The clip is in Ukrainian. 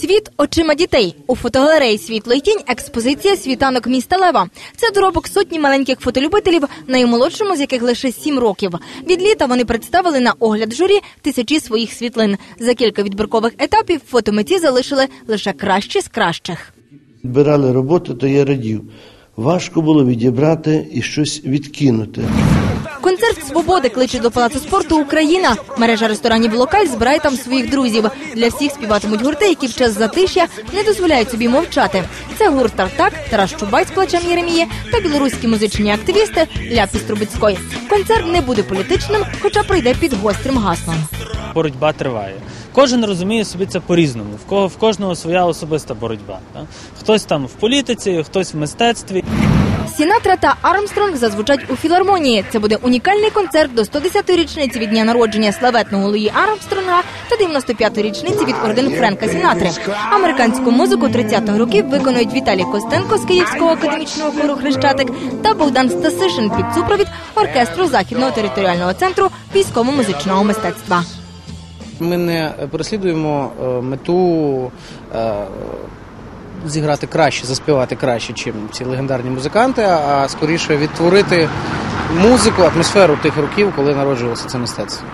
Світ очима дітей у фотогалереї Світло і тінь експозиція світанок міста Лева. Це доробок сотні маленьких фотолюбителів, наймолодшому з яких лише сім років. Від літа вони представили на огляд журі тисячі своїх світлин. За кілька відбіркових етапів фотомитці залишили лише кращі з кращих. Відбирали роботу, то я радів. Важко було відібрати і щось відкинути. Концерт свободи кличе до палацу спорту Україна. Мережа ресторанів локаль збирає там своїх друзів. Для всіх співатимуть гурти, які в час затишя не дозволяють собі мовчати. Це гурт Тартак, Тарас Чубай з плечем Єремії та білоруські музичні активісти Ляпіс Трубецької. Концерт не буде політичним, хоча пройде під гострим гаслом. боротьба триває. Кожен розуміє собі це по-різному. В кого в кожного своя особиста боротьба. Хтось там в політиці, хтось в мистецтві. Сінатра та Армстронг зазвучать у філармонії. Це буде унікальний концерт до 110-ї річниці від дня народження славетного Луї Армстронга та 95-ї річниці від ордену Френка Сінатри. Американську музику 30-х років виконують Віталій Костенко з Київського академічного хору Хрещатик та Богдан Стасишин під супровід оркестру Західного територіального центру військово-музичного мистецтва. Ми не переслідуємо е, мету е, зіграти краще, заспівати краще, чим ці легендарні музиканти, а скоріше відтворити музику, атмосферу тих років, коли народжувалося це мистецтво.